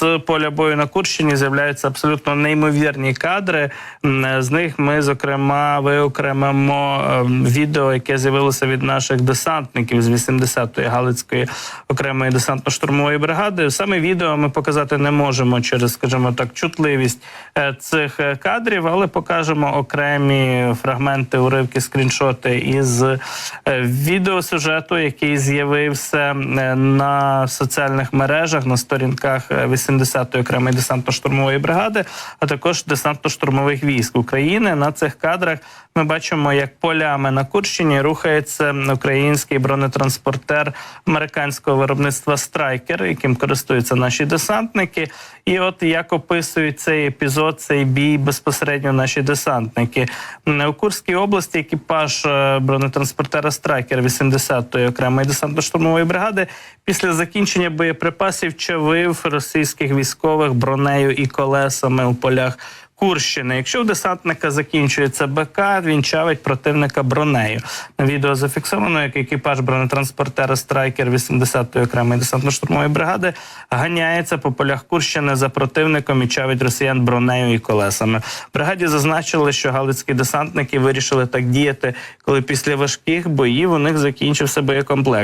з поля бою на Курщині з'являються абсолютно неймовірні кадри. З них ми зокрема виокремимо ем, відео, яке з'явилося від наших десантників з 80-ї Галицької окремої десантно-штурмової бригади. Саме відео ми показати не можемо через, скажімо так, чутливість е, цих е, кадрів, але покажемо окремі фрагменти, уривки, скріншоти із е, відеосюжету, який з'явився на соціальних мережах на сторінках 80 70-ї окремої десантно-штурмової бригади, а також десантно-штурмових військ України. На цих кадрах ми бачимо, як полями на Курщині рухається український бронетранспортер американського виробництва Страйкер, яким користуються наші десантники. І от як описують цей епізод, цей бій безпосередньо наші десантники е, у Курській області. Екіпаж е, бронетранспортера Страйкер 80-ї окремої десантно-штурмової бригади після закінчення боєприпасів чавив російські російських військових бронею і колесами у полях. Курщини. Якщо у десантника закінчується БК, він чавить противника бронею. На відео зафіксовано, як екіпаж бронетранспортера Страйкер 80-ї окремої десантно-штурмової бригади ганяється по полях Курщини за противником і чавить росіян бронею і колесами. Бригаді зазначили, що галицькі десантники вирішили так діяти, коли після важких боїв у них закінчився боєкомплект.